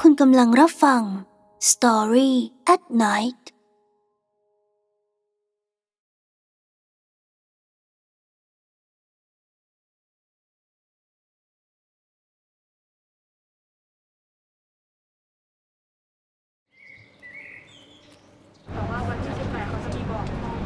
คุณกำลังรับฟัง Story at Night แต่ว่าวันที่18เขาจะมีบอกห้อง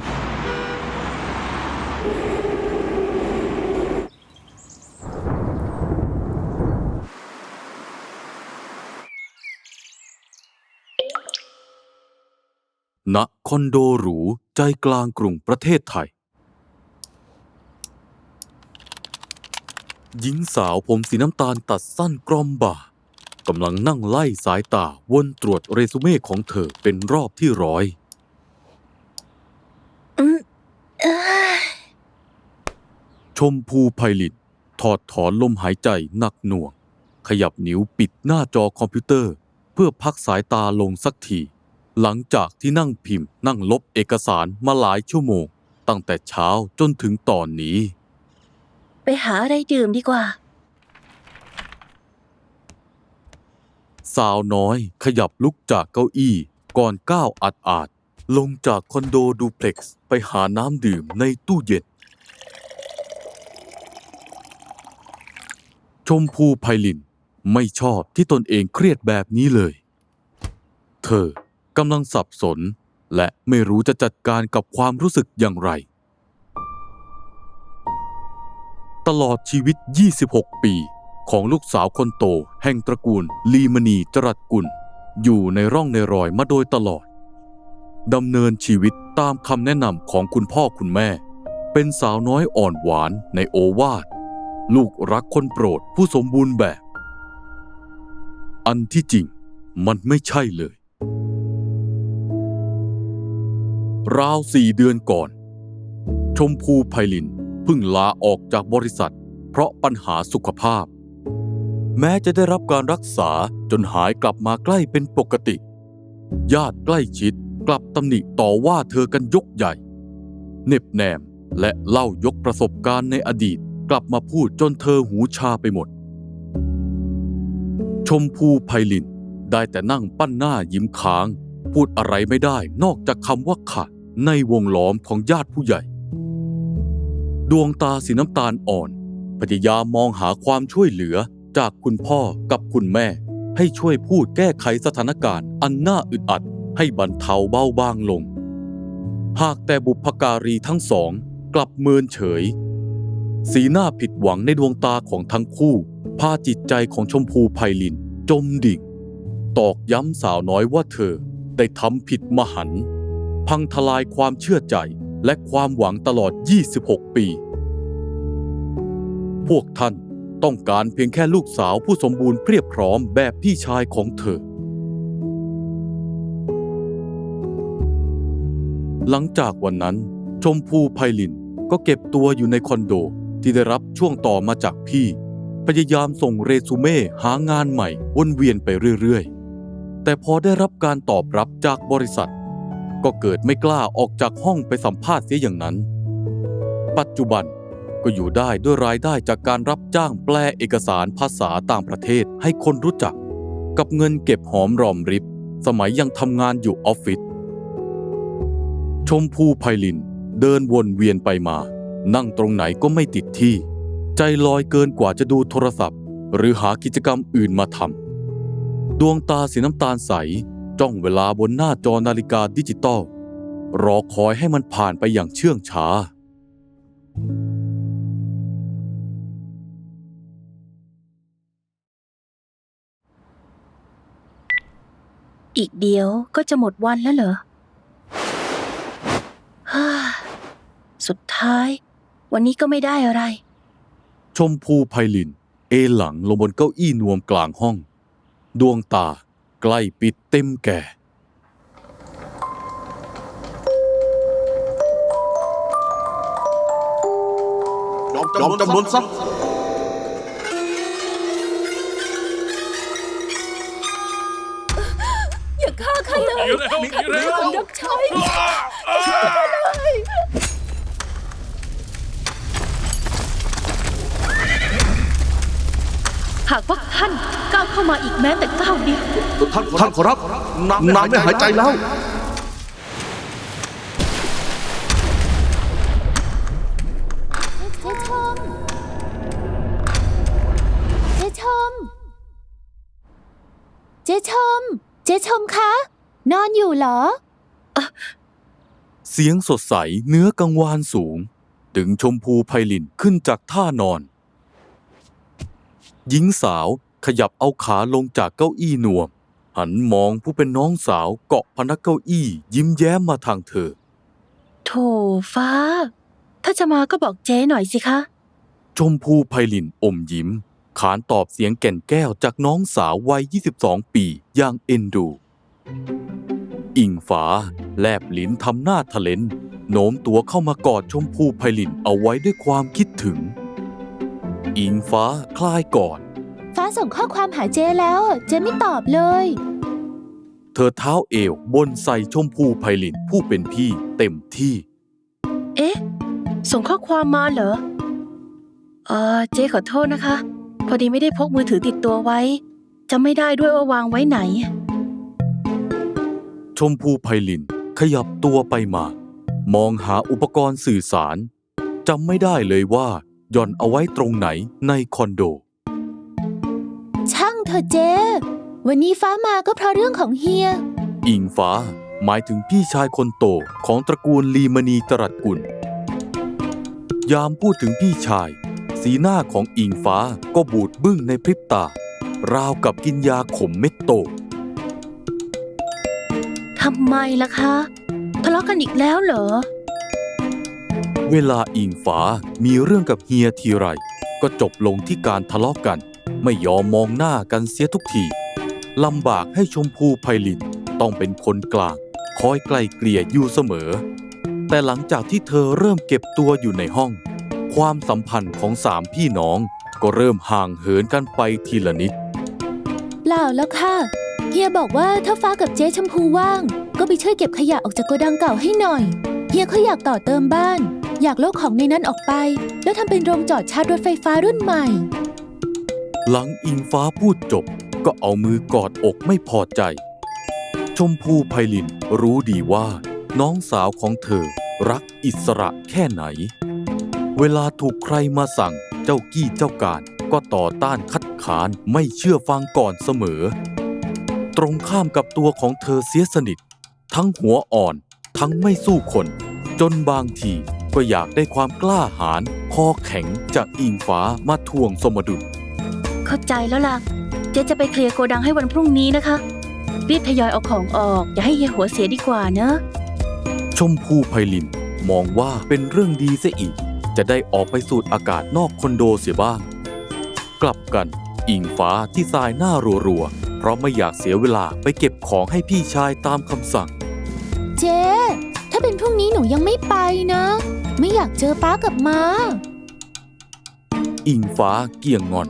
ณคอนโดหรูใจกลางกรุงประเทศไทย หญิงสาวผมสีน้ำตาลตัดสั้นกรอมบ่ากำลังนั่งไล่สายตาวนตรวจเรซูเม่ของเธอเป็นรอบที่ร้อยออชมพูไพลินถอดถอนลมหายใจหนักหน่วง ขยับนิ้วปิดหน้าจอคอมพิวเตอร์ เพื่อพักสายตาลงสักที หลังจากที่นั่งพิมพ์นั่งลบเอกสารมาหลายชั่วโมง ตั้งแต่เช้าจนถึงตอนนี้ ไปหาอะไรดื่มดีกว่า สาวน้อยขยับลุกจากเก้าอี้ก่อนก้าวอัดอาดๆลงจากคอนโดดูเพล็กซ์ไปหาน้ำดื่มในตู้เย็น ชมพูไพลินไม่ชอบที่ตนเองเครียดแบบนี้เลย เธอ กำลังสับสน และไม่รู้จะจัดการกับความรู้สึกอย่างไร ตลอดชีวิต 26 ปี ของลูกสาวคนโต แห่งตระกูล ลีมณีจรัสกุล อยู่ในร่องในรอยมาโดยตลอดดำเนินชีวิตตามคำแนะนำของคุณพ่อคุณแม่ เป็นสาวน้อยอ่อนหวานในโอวาท ลูกรักคนโปรดผู้สมบูรณ์แบบ อันที่จริงมันไม่ใช่เลย ราวสี่เดือนก่อน ชมพูไพลินเพิ่งลาออกจากบริษัท เพราะปัญหาสุขภาพ แม้จะได้รับการรักษาจนหายกลับมาใกล้เป็นปกติ ญาติใกล้ชิดกลับตำหนิต่อว่าเธอกันยกใหญ่ เน็บแนมและเล่ายกประสบการณ์ในอดีตกลับมาพูดจนเธอหูชาไปหมด ชมพูไพลินได้แต่นั่งปั้นหน้ายิ้มค้าง พูดอะไรไม่ได้นอกจากคำว่าค่ะ ในวงล้อมของญาติผู้ใหญ่ ดวงตาสีน้ำตาลอ่อน พยายามมองหาความช่วยเหลือจากคุณพ่อกับคุณแม่ ให้ช่วยพูดแก้ไขสถานการณ์อันน่าอึดอัดให้บรรเทาเบาบางลง หากแต่บุพการีทั้งสอง กลับเมินเฉย สีหน้าผิดหวังในดวงตาของทั้งคู่ พาจิตใจของชมพูไพลิน จมดิ่ง ตอกย้ำสาวน้อยว่าเธอได้ทำผิดมหันต์ พังทลายความเชื่อใจและความหวังตลอด 26 ปี พวกท่านต้องการเพียงแค่ลูกสาวผู้สมบูรณ์เพียบพร้อมแบบพี่ชายของเธอ หลังจากวันนั้น ชมพูไพลินก็เก็บตัวอยู่ในคอนโดที่ได้รับช่วงต่อมาจากพี่ พยายามส่งเรซูเม่หางานใหม่วนเวียนไปเรื่อย ๆ แต่พอได้รับการตอบรับจากบริษัท ก็เกิดไม่กล้าออกจากห้องไปสัมภาษณ์เสียอย่างนั้น ปัจจุบันก็อยู่ได้ด้วยรายได้จากการรับจ้างแปลเอกสารภาษาต่างประเทศให้คนรู้จัก กับเงินเก็บหอมรอมริบ สมัยยังทำงานอยู่ออฟฟิศชมพูไพลินเดินวนเวียนไปมา นั่งตรงไหนก็ไม่ติดที่ ใจลอยเกินกว่าจะดูโทรศัพท์ หรือหากิจกรรมอื่นมาทำดวงตาสีน้ำตาลใส จ้องเวลาบนหน้าจอนาฬิกาดิจิตอล รอคอยให้มันผ่านไปอย่างเชื่องช้า อีกเดียวก็จะหมดวันแล้วเหรอฮ่าสุดท้าย วันนี้ก็ไม่ได้อะไร ชมพูไพลิน เอหลังลงบนเก้าอี้นวมกลางห้อง ดวงตา ใกล้ปิดเต็มแก่ยอมยอมจำนวนซะ อย่าฆ่าข้าเลยอยู่แล้วอยู่แล้วคนรับใช้ช หากว่าท่านก้าวเข้ามาอีกแม้แต่ก้าวเดียวท่านท่านขอรับนางนางไม่หายใจแล้วเจ๊ชมเจ๊ชม เจ๊ชมเจ๊ชมคะ นอนอยู่เหรอ เสียงสดใสเนื้อกังวานสูง ดึงชมพูไพลินขึ้นจากท่านอน หญิงสาวขยับเอาขาลงจากเก้าอี้นวม หันมองผู้เป็นน้องสาวเกาะพนักเก้าอี้ยิ้มแย้มมาทางเธอ โถฟ้า ถ้าจะมาก็บอกเจ๊หน่อยสิคะ ชมพูไพลินอมยิ้ม ขานตอบเสียงแก่นแก้วจากน้องสาววัย 22 ปีอย่างเอ็นดู อิงฟ้าแลบลิ้นทำหน้าทะเลนโน้มตัวเข้ามากอดชมพูไพลินเอาไว้ด้วยความคิดถึง อิงฟ้าคลายกอดฟ้าส่งข้อความหาเจ๊แล้ว เจ๊ไม่ตอบเลย เธอเท้าเอวบนใส่ชมพูไพลินผู้เป็นพี่เต็มที่ เอ๊ะ ส่งข้อความมาเหรอ เออเจ๊ขอโทษนะคะ พอดีไม่ได้พกมือถือติดตัวไว้จำไม่ได้ด้วยว่าวางไว้ไหน ชมพูไพลินขยับตัวไปมา มองหาอุปกรณ์สื่อสารจำไม่ได้เลยว่า หย่อนเอาไว้ตรงไหนในคอนโด ช่างเถอะเจ๊วันนี้ฟ้ามาก็เพราะเรื่องของเฮีย อิงฟ้าหมายถึงพี่ชายคนโตของตระกูลลีมณีตรัสกุล ยามพูดถึงพี่ชาย สีหน้าของอิงฟ้าก็บูดบึ้งในพริบตา ราวกับกินยาขมเม็ดโต ทำไมล่ะคะ ทะเลาะกันอีกแล้วเหรอ เวลาอิงฟ้ามีเรื่องกับเฮียทีไร ก็จบลงที่การทะเลาะกัน ไม่ยอมมองหน้ากันเสียทุกทีลำบากให้ชมพูไพลินต้องเป็นคนกลาง คอยไกลเกลี่ยอยู่เสมอ แต่หลังจากที่เธอเริ่มเก็บตัวอยู่ในห้อง ความสัมพันธ์ของสามพี่น้องก็เริ่มห่างเหินกันไปทีละนิด เปล่าแล้วค่ะ เฮียบอกว่าถ้าฟ้ากับเจ๊ชมพูว่าง ก็ไปช่วยเก็บขยะออกจากโกดังเก่าให้หน่อย เฮียเขาอยากต่อเติมบ้าน อยากโลกของในนั้นออกไป แล้วทำเป็นโรงจอดชาร์จรถไฟฟ้ารุ่นใหม่ หลังอิงฟ้าพูดจบ ก็เอามือกอดอกไม่พอใจ ชมพูไพลินรู้ดีว่า น้องสาวของเธอรักอิสระแค่ไหน เวลาถูกใครมาสั่งเจ้ากี้เจ้าการก็ต่อต้านคัดค้านไม่เชื่อฟังก่อนเสมอ ตรงข้ามกับตัวของเธอเสียสนิท ทั้งหัวอ่อน ทั้งไม่สู้คน จนบางที ก็อยากได้ความกล้าหาญคอแข็งจากอิงฟ้ามาทวงสมดุล เข้าใจแล้วล่ะ เจ๊จะไปเคลียร์โกดังให้วันพรุ่งนี้นะคะ รีบทยอยเอาของออก อย่าให้เฮียหัวเสียดีกว่านะชมพูไพลินมองว่าเป็นเรื่องดีเสียอีก จะได้ออกไปสูดอากาศนอกคอนโดเสียบ้าง กลับกัน อิงฟ้าที่ทรายหน้ารัวๆเพราะไม่อยากเสียเวลาไปเก็บของให้พี่ชายตามคำสั่ง เจ๊ถ้าเป็นพรุ่งนี้หนูยังไม่ไปนะ ไม่อยากเจอป้ากับมาอิงฟ้าเกี่ยงงอน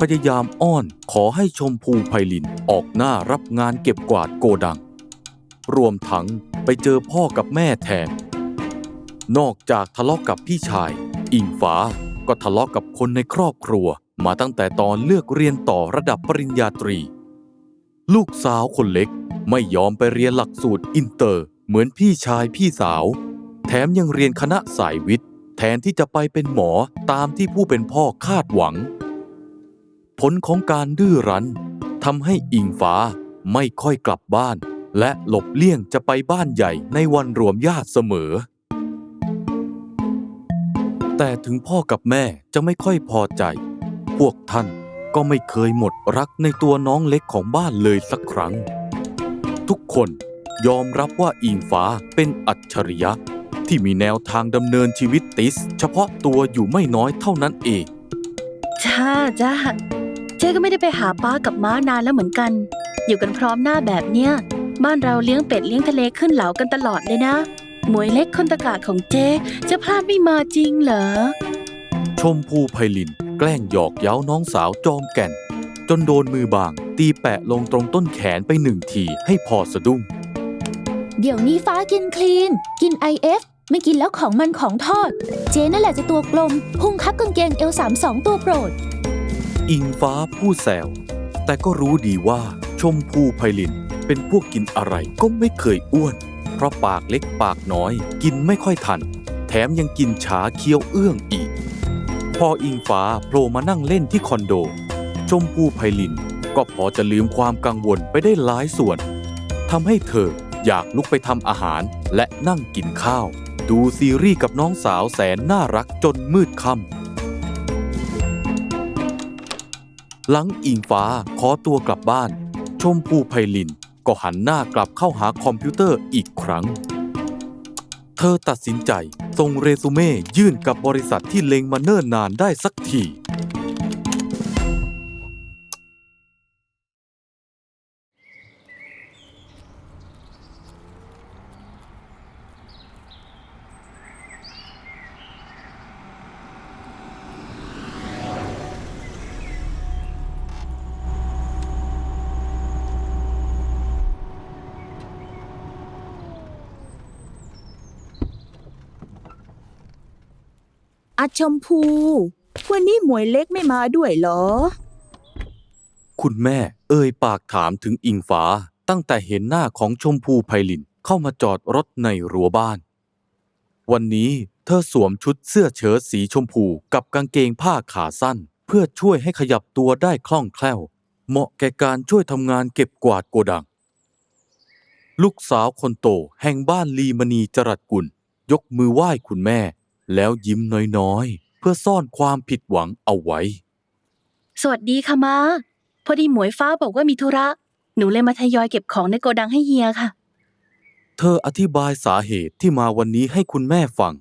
พยายามอ้อนขอให้ชมพูไพลินออกหน้ารับงานเก็บกวาดโกดัง รวมทั้งไปเจอพ่อกับแม่แทน นอกจากทะเลาะกับพี่ชาย อิงฟ้าก็ทะเลาะกับคนในครอบครัวมาตั้งแต่ตอนเลือกเรียนต่อระดับปริญญาตรี ลูกสาวคนเล็กไม่ยอมไปเรียนหลักสูตรอินเตอร์ เหมือนพี่ชายพี่สาว แถมยังเรียนคณะสายวิทย์ แทนที่จะไปเป็นหมอตามที่ผู้เป็นพ่อคาดหวัง ผลของการดื้อรั้นทำให้อิงฟ้าไม่ค่อยกลับบ้าน และหลบเลี่ยงจะไปบ้านใหญ่ในวันรวมญาติเสมอ แต่ถึงพ่อกับแม่จะไม่ค่อยพอใจ พวกท่านก็ไม่เคยหมดรักในตัวน้องเล็กของบ้านเลยสักครั้ง ทุกคน ยอมรับว่าอิงฟ้าเป็นอัจฉริยะ ที่มีแนวทางดำเนินชีวิตติส เฉพาะตัวอยู่ไม่น้อยเท่านั้นเอง จ้าจ้าเจ๊ก็ไม่ได้ไปหาป้ากับม้านานแล้วเหมือนกัน อยู่กันพร้อมหน้าแบบเนี้ย บ้านเราเลี้ยงเป็ดเลี้ยงทะเลขึ้นเหลากันตลอดเลยนะ หมวยเล็กคนตะกาดของเจ๊จะพลาดไม่มาจริงเหรอ ชมพูไพลินแกล้งหยอกเย้าน้องสาวจอมแก่น จนโดนมือบาง ตีแปะลงตรงต้นแขนไปหนึ่งทีให้พอสะดุ้ง เดี๋ยวนี้ฟ้ากินคลีน กิน IF ไม่กินแล้วของมันของทอด เจ๊นั่นแหละจะตัวกลม พุงคับกางเกงเอลสามสองตัวโปรด อิงฟ้าผู้แซวแต่ก็รู้ดีว่าชมพูไพลินเป็นพวกกินอะไรก็ไม่เคยอ้วน เพราะปากเล็กปากน้อย กินไม่ค่อยทัน แถมยังกินช้าเคี้ยวเอื้องอีก พออิงฟ้าโผล่มานั่งเล่นที่คอนโด ชมพูไพลินก็พอจะลืมความกังวลไปได้หลายส่วนทำให้เธอ อยากลุกไปทำอาหารและนั่งกินข้าว ดูซีรีส์กับน้องสาวแสนน่ารักจนมืดค่ำหลังอิงฟ้าขอตัวกลับบ้าน ชมพูไพลินก็หันหน้ากลับเข้าหาคอมพิวเตอร์อีกครั้ง เธอตัดสินใจส่งเรซูเม่ยื่นกับบริษัทที่เล็งมาเนิ่นนานได้สักที อาชมพู วันนี้หมวยเล็กไม่มาด้วยเหรอ คุณแม่เอ่ยปากถามถึงอิงฟ้าตั้งแต่เห็นหน้าของชมพูไพลินเข้ามาจอดรถในรั้วบ้าน วันนี้เธอสวมชุดเสื้อเชิ้ตสีชมพูกับกางเกงผ้าขาสั้น เพื่อช่วยให้ขยับตัวได้คล่องแคล่ว เหมาะแก่การช่วยทำงานเก็บกวาดโกดัง ลูกสาวคนโตแห่งบ้านลีมณีจรัสกุลยกมือไหว้คุณแม่ แล้วยิ้มน้อยๆ เพื่อซ่อนความผิดหวังเอาไว้ สวัสดีค่ะมาพอดีหมวยฟ้าบอกว่ามีธุระ หนูเลยมาทยอยเก็บของในโกดังให้เฮียค่ะ เธออธิบายสาเหตุที่มาวันนี้ให้คุณแม่ฟัง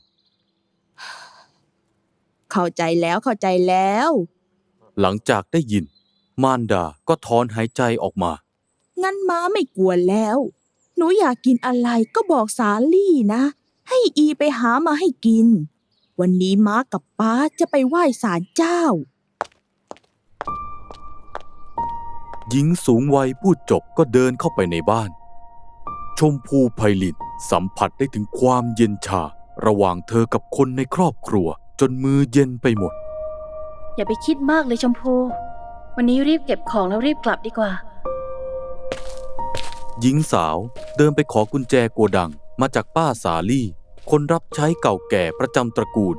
เข้าใจแล้วเข้าใจแล้ว หลังจากได้ยิน มารดาก็ถอนหายใจออกมา งั้นม้าไม่กวนแล้ว หนูอยากกินอะไรก็บอกสาลี่นะ ให้อีไปหามาให้กิน วันนี้ม้ากับป้าจะไปไหว้ศาลเจ้า หญิงสูงวัยพูดจบก็เดินเข้าไปในบ้าน ชมพูไพลินสัมผัสได้ถึงความเย็นชา ระหว่างเธอกับคนในครอบครัว จนมือเย็นไปหมด อย่าไปคิดมากเลยชมพู วันนี้รีบเก็บของแล้วรีบกลับดีกว่า หญิงสาวเดินไปขอกุญแจโกดังมาจากป้าสาลี่ คนรับใช้เก่าแก่ประจำตระกูล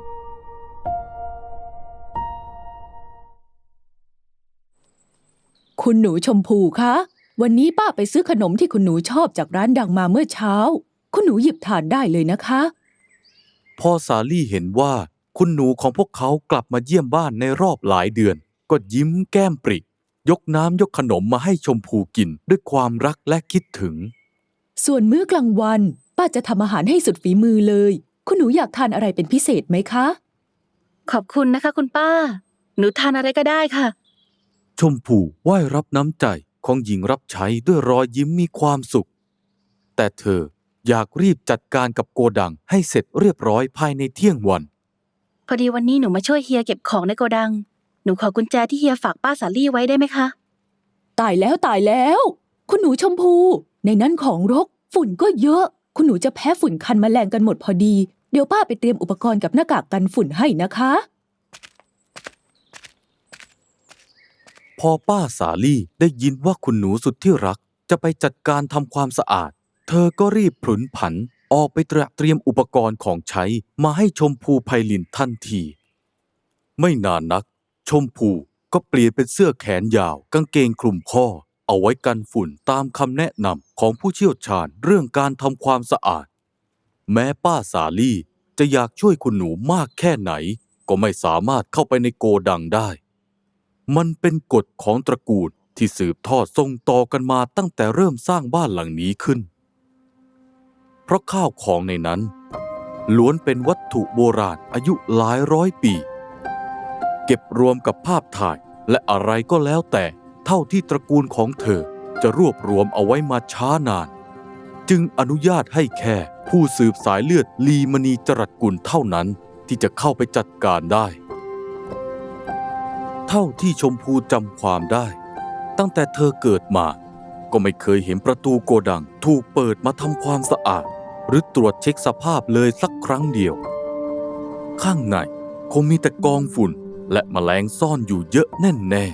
คุณหนูชมพูคะ วันนี้ป้าไปซื้อขนมที่คุณหนูชอบจากร้านดังมาเมื่อเช้า คุณหนูหยิบทานได้เลยนะคะพอสาลี่เห็นว่าคุณหนูของพวกเขากลับมาเยี่ยมบ้านในรอบหลายเดือน ก็ยิ้มแก้มปริ ยกน้ำยกขนมมาให้ชมพูกินด้วยความรักและคิดถึง ส่วนมื้อกลางวัน ป้าจะทำอาหารให้สุดฝีมือเลย คุณหนูอยากทานอะไรเป็นพิเศษไหมคะ ขอบคุณนะคะ คุณป้า หนูทานอะไรก็ได้ค่ะ ชมพูไหว้รับน้ำใจของหญิงรับใช้ด้วยรอยยิ้มมีความสุข แต่เธออยากรีบจัดการกับโกดังให้เสร็จเรียบร้อยภายในเที่ยงวัน พอดีวันนี้หนูมาช่วยเฮียเก็บของในโกดัง หนูขอกุญแจที่เฮียฝากป้าสาลี่ไว้ได้ไหมคะ ตายแล้วตายแล้ว คุณหนูชมพู ในนั้นของรก ฝุ่นก็เยอะ คุณหนูจะแพ้ฝุ่นคันแมลงกันหมดพอดี เดี๋ยวป้าไปเตรียมอุปกรณ์กับหน้ากากกันฝุ่นให้นะคะ พอป้าสาลี่ได้ยินว่าคุณหนูสุดที่รัก จะไปจัดการทำความสะอาด เธอก็รีบผลุนผันออกไปเตรียมเตรียมอุปกรณ์ของใช้มาให้ชมพูไพลินทันที ไม่นานนัก ชมพูก็เปลี่ยนเป็นเสื้อแขนยาวกางเกงคลุมข้อ เอาไว้กันฝุ่นตามคำแนะนำของผู้เชี่ยวชาญเรื่องการทำความสะอาด แม้ป้าสาลี่จะอยากช่วยคุณหนูมากแค่ไหน ก็ไม่สามารถเข้าไปในโกดังได้ มันเป็นกฎของตระกูลที่สืบทอดส่งต่อกันมาตั้งแต่เริ่มสร้างบ้านหลังนี้ขึ้น เพราะข้าวของในนั้น ล้วนเป็นวัตถุโบราณอายุหลายร้อยปี เก็บรวมกับภาพถ่ายและอะไรก็แล้วแต่ เท่าที่ตระกูลของเธอจะรวบรวมเอาไว้มาช้านาน จึงอนุญาตให้แค่ผู้สืบสายเลือดลีมณีจรัสกุลเท่านั้นที่จะเข้าไปจัดการได้ เท่าที่ชมพูจำความได้ ตั้งแต่เธอเกิดมา ก็ไม่เคยเห็นประตูโกดังถูกเปิดมาทำความสะอาด หรือตรวจเช็คสภาพเลยสักครั้งเดียว ข้างในคงมีแต่กองฝุ่นและแมลงซ่อนอยู่เยอะแน่แน่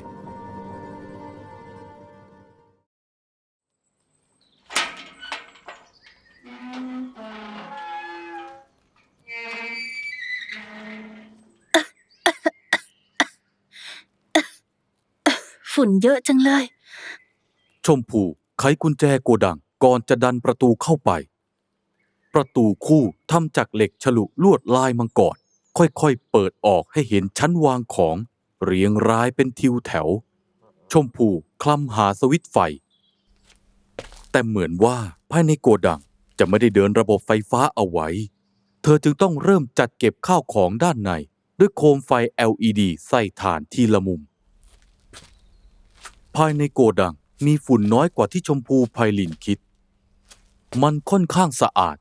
ฝุ่นเยอะจังเลย ชมพูไขกุญแจโกดังก่อนจะดันประตูเข้าไป ประตูคู่ทำจากเหล็กฉลุลวดลายมังกรค่อยๆ เปิดออกให้เห็นชั้นวางของ เรียงรายเป็นทิวแถว ชมพูคลำหาสวิตไฟ แต่เหมือนว่าภายในโกดังจะไม่ได้เดินระบบไฟฟ้าเอาไว้ เธอจึงต้องเริ่มจัดเก็บข้าวของด้านใน ด้วยโคมไฟ LED ใส่ฐานทีละมุม ภายในโกดังมีฝุ่นน้อยกว่าที่ชมพูไพลินคิด มันค่อนข้างสะอาด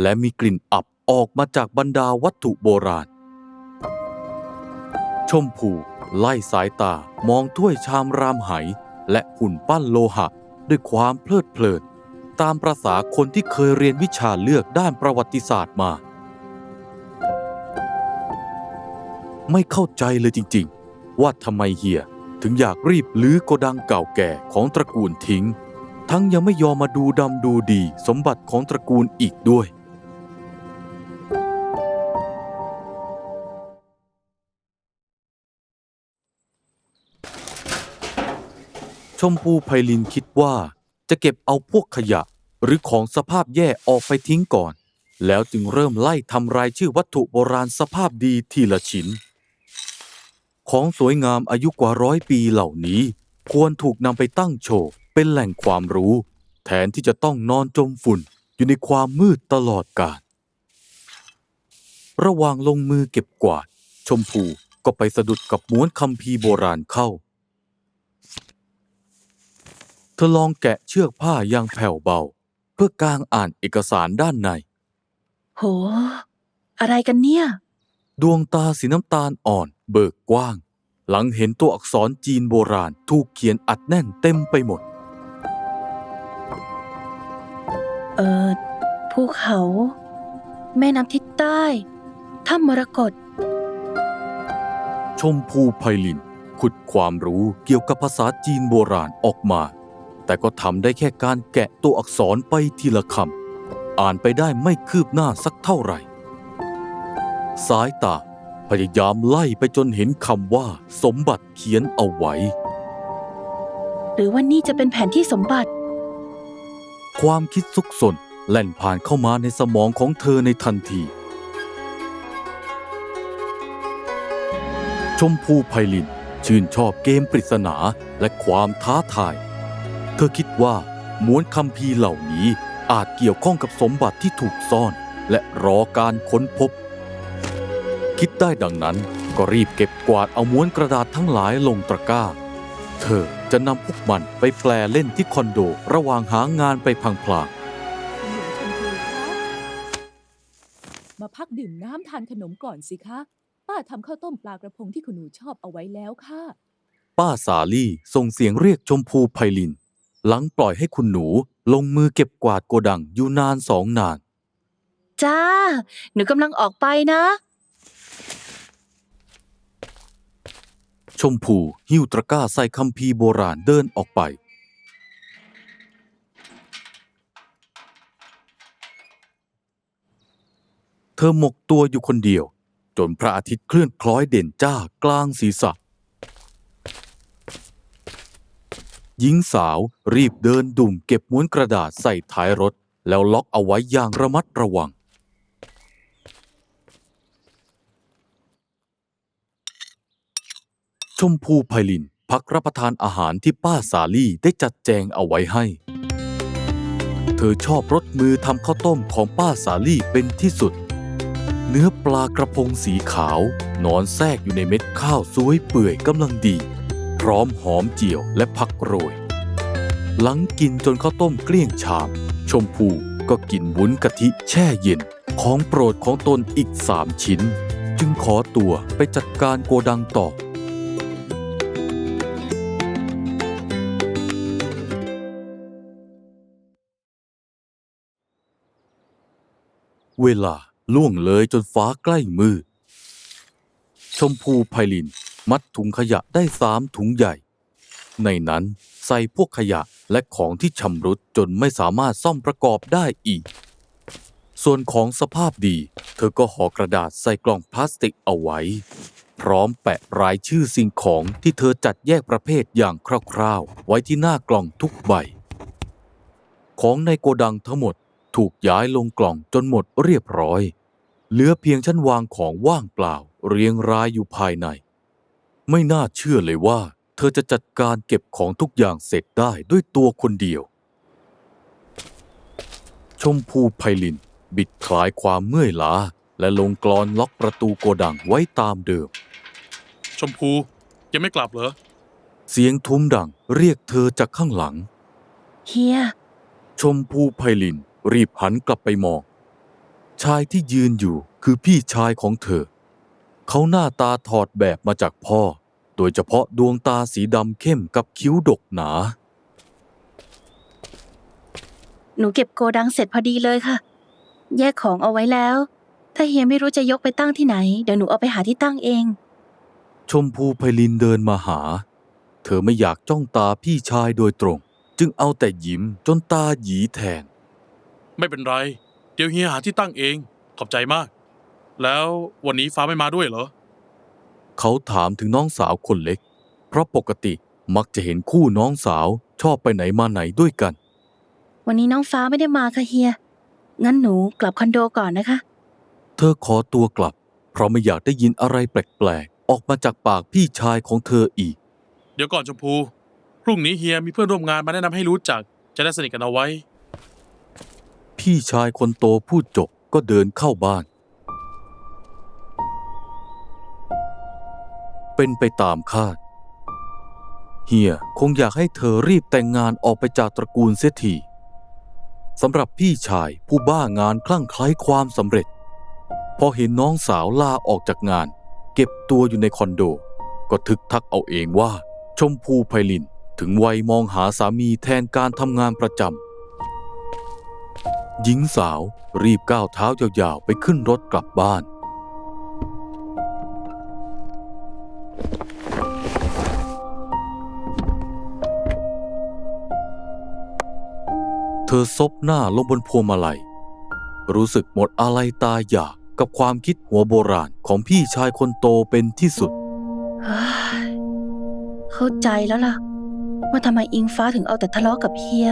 และมีกลิ่นอับออกมาจากบรรดาวัตถุโบราณ ชมพูไล่สายตามองถ้วยชามรามไหและหุ่นปั้นโลหะด้วยความเพลิดเพลิน ตามประษาคนที่เคยเรียนวิชาเลือกด้านประวัติศาสตร์มา ไม่เข้าใจเลยจริง ๆ ว่าทำไมเฮีย ถึงอยากรีบลื้อโกดังเก่าแก่ของตระกูลทิ้ง ทั้งยังไม่ยอมมาดูดำดูดีสมบัติของตระกูลอีกด้วย ชมพูไพลินคิดว่าจะเก็บเอาพวกขยะหรือของสภาพแย่ออกไปทิ้งก่อน แล้วจึงเริ่มไล่ทำรายชื่อวัตถุโบราณสภาพดีทีละชิ้น ของสวยงามอายุกว่าร้อยปีเหล่านี้ ควรถูกนำไปตั้งโชว์เป็นแหล่งความรู้ แทนที่จะต้องนอนจมฝุ่นอยู่ในความมืดตลอดกาลระหว่างลงมือเก็บกวาด ชมพูก็ไปสะดุดกับม้วนคัมภีโบราณเข้า เธอลองแกะเชือกผ้าอย่างแผ่วเบา เพื่อกางอ่านเอกสารด้านใน โห อะไรกันเนี่ย ดวงตาสีน้ำตาลอ่อนเบิกกว้าง หลังเห็นตัวอักษรจีนโบราณถูกเขียนอัดแน่นเต็มไปหมด เออภูเขา แม่น้ำทิศใต้ถ้ำมรกตชมพูไพลิน ขุดความรู้เกี่ยวกับภาษาจีนโบราณออกมา แต่ก็ทำได้แค่การแกะตัวอักษรไปทีละคำ อ่านไปได้ไม่คืบหน้าสักเท่าไหร่ สายตาพยายามไล่ไปจนเห็นคำว่า สมบัติเขียนเอาไว้ หรือว่านี่จะเป็นแผนที่สมบัติ ความคิดซุกซนแล่นผ่านเข้ามาในสมองของเธอในทันที ชมพูไพลินชื่นชอบเกมปริศนาและความท้าทาย เธอคิดว่าม้วนคัมภีร์เหล่านี้อาจเกี่ยวข้องกับสมบัติที่ถูกซ่อน และรอการค้นพบคิด ได้ดังนั้นก็รีบเก็บกวาดเอาม้วนกระดาษทั้งหลายลงตะกร้า เธอจะนำพวกมันไปแปลเล่นที่คอนโดระหว่างหางานไปพลางหนูชมพูคะมาพักดื่มน้ำทานขนมก่อนสิคะ ป้าทำข้าวต้มปลากระพงที่คุณหนูชอบเอาไว้แล้วค่ะๆป้าสาลี่ส่งเสียงเรียกชมพูไพลิน หลังปล่อยให้คุณหนูลงมือเก็บกวาดโกดังอยู่นานสองนาน จ้า หนูกำลังออกไปนะ ชมพูหิ้วตะกร้าใส่คัมภีร์โบราณเดินออกไป เธอหมกตัวอยู่คนเดียว จนพระอาทิตย์เคลื่อนคล้อยเด่นจ้ากลางศีรษะ หญิงสาวรีบเดินดุ่มเก็บม้วนกระดาษใส่ท้ายรถ แล้วล็อกเอาไว้อย่างระมัดระวัง ชมพูไพลินพักรับประทานอาหารที่ป้าสาลี่ได้จัดแจงเอาไว้ให้ เธอชอบรสมือทำข้าวต้มของป้าสาลี่เป็นที่สุด เนื้อปลากระพงสีขาว นอนแทรกอยู่ในเม็ดข้าวสวยเปื่อยกำลังดี พร้อมหอมเจียวและผักโรย หลังกินจนข้าวต้มเกลี้ยงชาม ชมพูก็กินวุ้นกะทิแช่เย็นของโปรดของตนอีกสามชิ้น จึงขอตัวไปจัดการโกดังต่อ เวลาล่วงเลยจนฟ้าใกล้มืดชมพูไพลิน มัดถุงขยะได้สามถุงใหญ่ ในนั้นใส่พวกขยะและของที่ชำรุดจนไม่สามารถซ่อมประกอบได้อีก ส่วนของสภาพดี เธอก็ห่อกระดาษใส่กล่องพลาสติกเอาไว้ พร้อมแปะรายชื่อสิ่งของที่เธอจัดแยกประเภทอย่างคร่าวๆ ไว้ที่หน้ากล่องทุกใบ ของในโกดังทั้งหมด ถูกย้ายลงกล่องจนหมดเรียบร้อย เหลือเพียงชั้นวางของว่างเปล่าเรียงรายอยู่ภายใน ไม่น่าเชื่อเลยว่า เธอจะจัดการเก็บของทุกอย่างเสร็จได้ด้วยตัวคนเดียว ชมพูไพลิน บิดคลายความเมื่อยล้า และลงกลอนล็อกประตูโกดังไว้ตามเดิม ชมพูยังไม่กลับเหรอ เสียงทุ้มดังเรียกเธอจากข้างหลัง เฮีย ชมพูไพลิน รีบหันกลับไปมอง ชายที่ยืนอยู่คือพี่ชายของเธอ เขาหน้าตาถอดแบบมาจากพ่อ โดยเฉพาะดวงตาสีดำเข้มกับคิ้วดกหนา หนูเก็บโกดังเสร็จพอดีเลยค่ะ แยกของเอาไว้แล้ว ถ้าเฮียไม่รู้จะยกไปตั้งที่ไหน เดี๋ยวหนูเอาไปหาที่ตั้งเอง ชมพูไพลินเดินมาหา เธอไม่อยากจ้องตาพี่ชายโดยตรง จึงเอาแต่ยิ้มจนตาหยีแทน ไม่เป็นไร เดี๋ยวเฮียหาที่ตั้งเอง ขอบใจมาก แล้ววันนี้ฟ้าไม่มาด้วยเหรอ เขาถามถึงน้องสาวคนเล็ก เพราะปกติมักจะเห็นคู่น้องสาวชอบไปไหนมาไหนด้วยกัน วันนี้น้องฟ้าไม่ได้มาค่ะเฮีย งั้นหนูกลับคอนโดก่อนนะคะ เธอขอตัวกลับ เพราะไม่อยากได้ยินอะไรแปลกๆ ออกมาจากปากพี่ชายของเธออีก เดี๋ยวก่อนชมพู พรุ่งนี้เฮียมีเพื่อนร่วมงานมาแนะนำให้รู้จัก จะได้สนิทกันเอาไว้ พี่ชายคนโตพูดจบก็เดินเข้าบ้าน เป็นไปตามคาด เฮียคงอยากให้เธอรีบแต่งงานออกไปจากตระกูลเสียทีสำหรับพี่ชายผู้บ้างานคลั่งไคล้ความสำเร็จ พอเห็นน้องสาวลาออกจากงาน เก็บตัวอยู่ในคอนโด ก็ทึกทักเอาเองว่า ชมพูไพลินถึงวัยมองหาสามีแทนการทำงานประจำ หญิงสาวรีบก้าวเท้ายาวๆ ไปขึ้นรถกลับบ้าน เธอซบหน้าลงบนพวงมาลัย รู้สึกหมดอะไรตายอยากกับความคิดหัวโบราณของพี่ชายคนโตเป็นที่สุด เข้าใจแล้วล่ะ ว่าทำไมอิงฟ้าถึงเอาแต่ทะเลาะกับเฮีย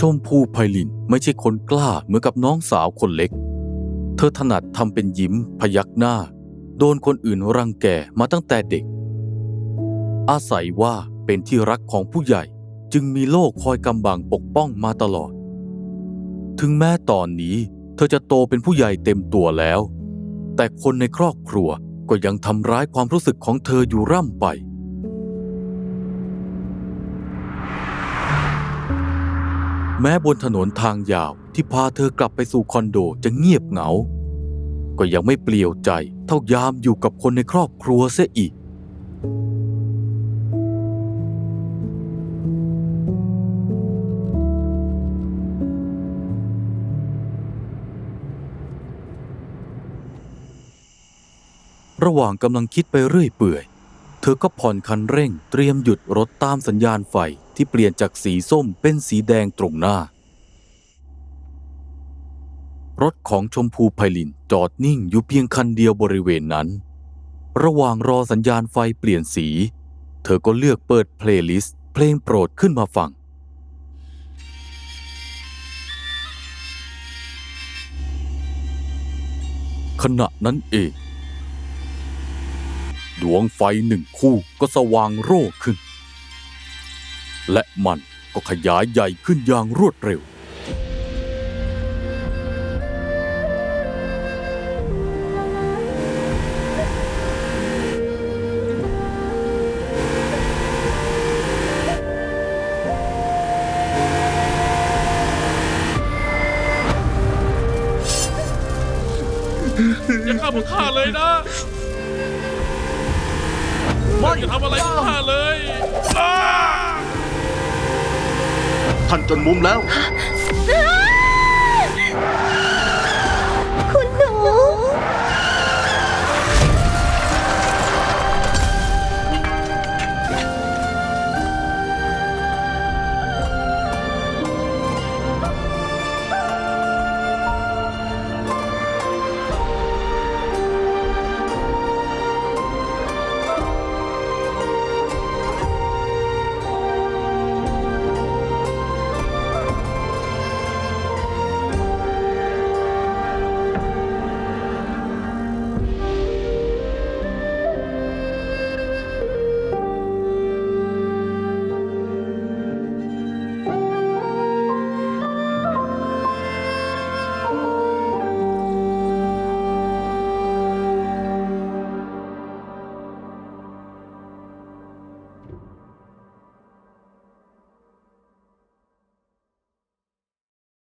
ชมพูไพลินไม่ใช่คนกล้าเหมือนกับน้องสาวคนเล็ก เธอถนัดทำเป็นยิ้มพยักหน้า โดนคนอื่นรังแกมาตั้งแต่เด็ก อาศัยว่าเป็นที่รักของผู้ใหญ่จึงมีโลกคอยกำบังปกป้องมาตลอด ถึงแม้ตอนนี้เธอจะโตเป็นผู้ใหญ่เต็มตัวแล้ว แต่คนในครอบครัวก็ยังทำร้ายความรู้สึกของเธออยู่ร่ำไป แม้บนถนนทางยาวที่พาเธอกลับไปสู่คอนโดจะเงียบเหงา ก็ยังไม่เปลี่ยวใจเท่ายามอยู่กับคนในครอบครัวเสียอีก ระหว่างกำลังคิดไปเรื่อยเปื่อย เธอก็ผ่อนคันเร่งเตรียมหยุดรถตามสัญญาณไฟ ที่เปลี่ยนจากสีส้มเป็นสีแดงตรงหน้า รถของชมพูไพลินจอดนิ่งอยู่เพียงคันเดียวบริเวณนั้น ระหว่างรอสัญญาณไฟเปลี่ยนสี เธอก็เลือกเปิดเพลย์ลิสต์เพลงโปรดขึ้นมาฟังขณะนั้นเอง ดวงไฟหนึ่งคู่ก็สว่างโร่ขึ้น และมันก็ขยายใหญ่ขึ้นอย่างรวดเร็ว อย่าฆ่าผมฆ่าเลยนะไม่อย่าทำอะไรผมฆ่าเลยอ้า ท่านจนมุมแล้ว